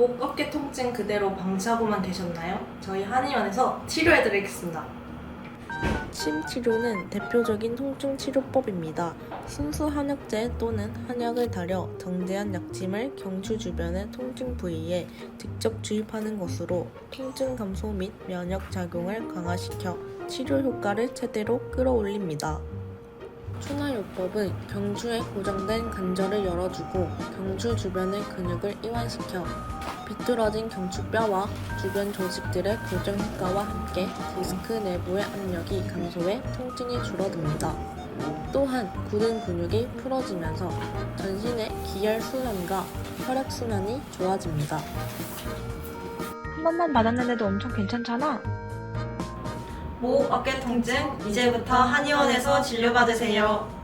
목, 어깨 통증 그대로 방치하고만 계셨나요? 저희 한의원에서 치료해드리겠습니다. 침 치료는 대표적인 통증 치료법입니다. 순수 한약재 또는 한약을 달여 정제한 약침을 경추 주변의 통증 부위에 직접 주입하는 것으로 통증 감소 및 면역 작용을 강화시켜 치료 효과를 최대로 끌어올립니다. 추나요법은 경추에 고정된 관절을 열어주고 경추 주변의 근육을 이완시켜 비틀어진 경추뼈와 주변 조직들의 고정 효과와 함께 디스크 내부의 압력이 감소해 통증이 줄어듭니다. 또한 굳은 근육이 풀어지면서 전신의 기혈 순환과 혈액 순환이 좋아집니다. 한 번만 받았는데도 엄청 괜찮잖아. 목, 어깨 통증 이제부터 한의원에서 진료받으세요.